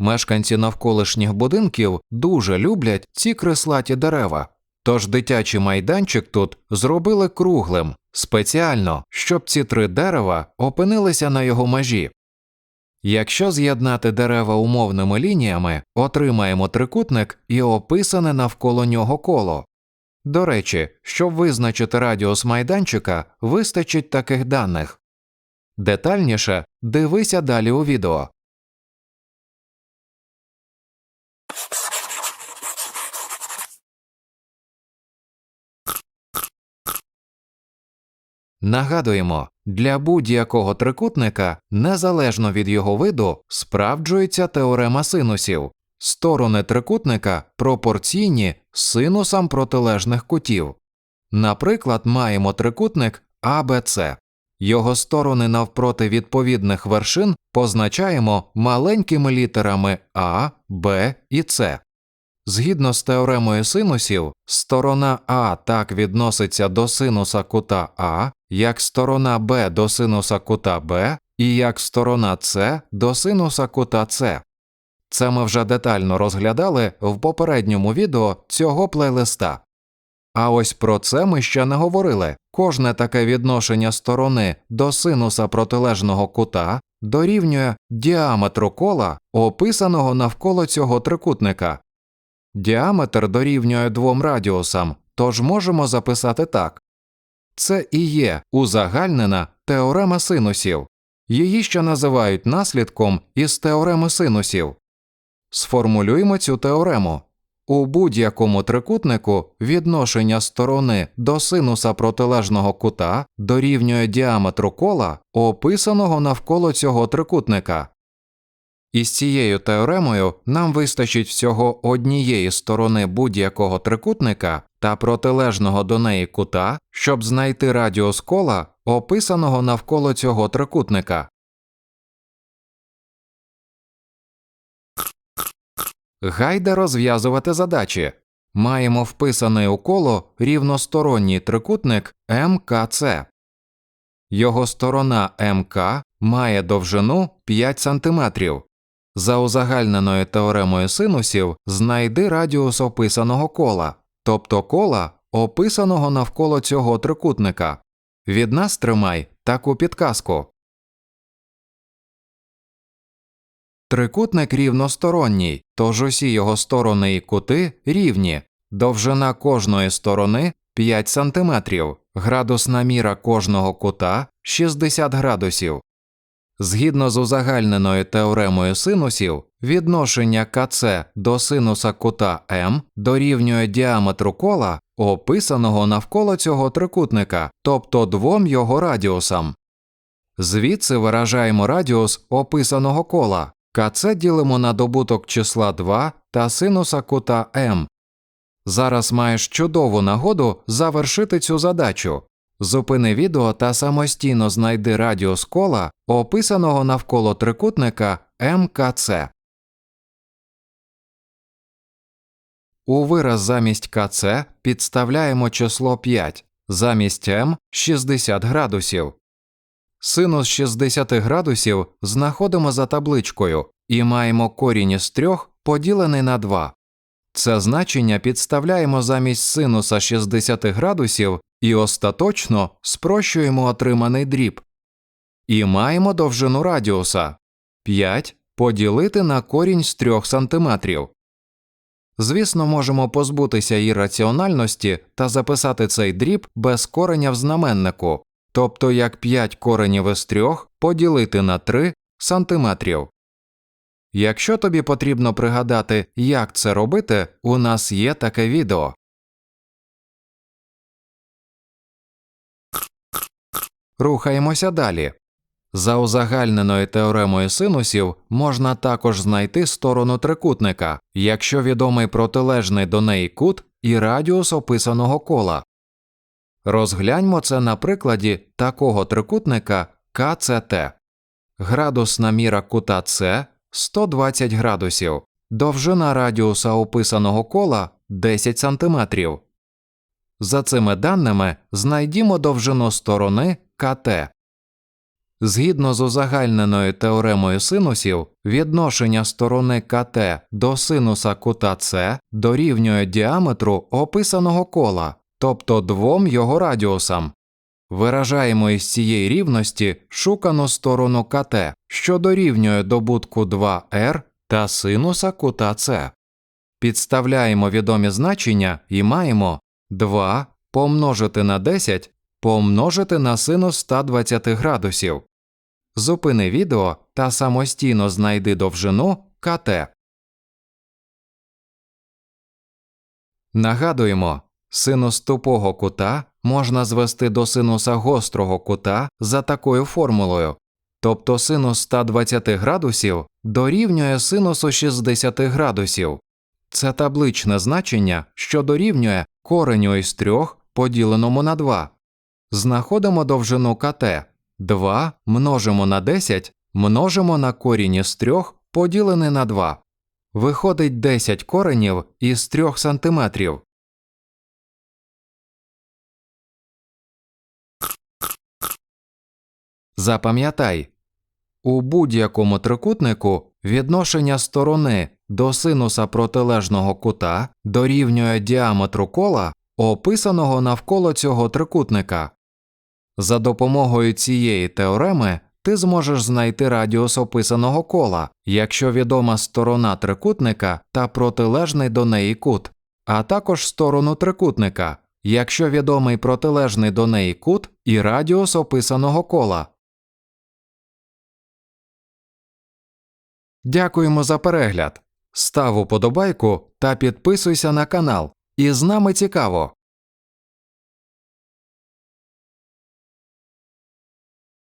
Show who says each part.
Speaker 1: Мешканці навколишніх будинків дуже люблять ці креслаті дерева. Тож дитячий майданчик тут зробили круглим, спеціально, щоб ці три дерева опинилися на його межі. Якщо з'єднати дерева умовними лініями, отримаємо трикутник і описане навколо нього коло. До речі, щоб визначити радіус майданчика, вистачить таких даних. Детальніше дивися далі у відео. Нагадуємо, для будь-якого трикутника, незалежно від його виду, справджується теорема синусів. Сторони трикутника пропорційні синусам протилежних кутів. Наприклад, маємо трикутник ABC. Його сторони навпроти відповідних вершин позначаємо маленькими літерами А, Б і С. Згідно з теоремою синусів, сторона А так відноситься до синуса кута А, як сторона Б до синуса кута Б і як сторона С до синуса кута С. Це ми вже детально розглядали в попередньому відео цього плейлиста. А ось про це ми ще не говорили. Кожне таке відношення сторони до синуса протилежного кута дорівнює діаметру кола, описаного навколо цього трикутника. Діаметр дорівнює двом радіусам, тож можемо записати так. Це і є узагальнена теорема синусів. Її ще називають наслідком із теореми синусів. Сформулюємо цю теорему. У будь-якому трикутнику відношення сторони до синуса протилежного кута дорівнює діаметру кола, описаного навколо цього трикутника. Із цією теоремою нам вистачить всього однієї сторони будь-якого трикутника та протилежного до неї кута, щоб знайти радіус кола, описаного навколо цього трикутника. Гайда розв'язувати задачі. Маємо вписаний у коло рівносторонній трикутник МКЦ. Його сторона МК має довжину 5 см. За узагальненою теоремою синусів знайди радіус описаного кола, тобто кола, описаного навколо цього трикутника. Від нас тримай таку підказку. Трикутник рівносторонній, тож усі його сторони і кути рівні, довжина кожної сторони 5 см, градусна міра кожного кута 60 градусів. Згідно з узагальненою теоремою синусів, відношення КЦ до синуса кута М дорівнює діаметру кола, описаного навколо цього трикутника, тобто двом його радіусам. Звідси виражаємо радіус описаного кола. КЦ ділимо на добуток числа 2 та синуса кута М. Зараз маєш чудову нагоду завершити цю задачу. Зупини відео та самостійно знайди радіус кола, описаного навколо трикутника МКЦ. У вираз замість КЦ підставляємо число 5, замість М 60 градусів. Синус 60 градусів знаходимо за табличкою і маємо корінь із 3 поділений на 2. Це значення підставляємо замість синуса 60 градусів і остаточно спрощуємо отриманий дріб. І маємо довжину радіуса 5 поділити на корінь з 3 см. Звісно, можемо позбутися ірраціональності та записати цей дріб без кореня в знаменнику, тобто як 5 коренів із 3 поділити на 3 сантиметрів. Якщо тобі потрібно пригадати, як це робити, у нас є таке відео. Рухаємося далі. За узагальненою теоремою синусів можна також знайти сторону трикутника, якщо відомий протилежний до неї кут і радіус описаного кола. Розгляньмо це на прикладі такого трикутника КЦТ. Градусна міра кута С 120 градусів, довжина радіуса описаного кола 10 см. За цими даними знайдімо довжину сторони КТ. Згідно з узагальненою теоремою синусів, відношення сторони КТ до синуса кута С дорівнює діаметру описаного кола, тобто двом його радіусам. Виражаємо із цієї рівності шукану сторону КТ, що дорівнює добутку 2r та синуса кута С. Підставляємо відомі значення і маємо 2 помножити на 10 помножити на синус 120 градусів. Зупини відео та самостійно знайди довжину КТ. Нагадуємо, синус тупого кута можна звести до синуса гострого кута за такою формулою, тобто синус 120 градусів дорівнює синусу 60 градусів. Це табличне значення, що дорівнює кореню із 3 поділеному на 2. Знаходимо довжину КТ 2 множимо на 10 множимо на корінь із 3 поділене на 2. Виходить 10 коренів із 3 см. Запам'ятай, у будь-якому трикутнику відношення сторони до синуса протилежного кута дорівнює діаметру кола, описаного навколо цього трикутника. За допомогою цієї теореми ти зможеш знайти радіус описаного кола, якщо відома сторона трикутника та протилежний до неї кут, а також сторону трикутника, якщо відомий протилежний до неї кут і радіус описаного кола. Дякуємо за перегляд. Став уподобайку та підписуйся на канал. І з нами цікаво.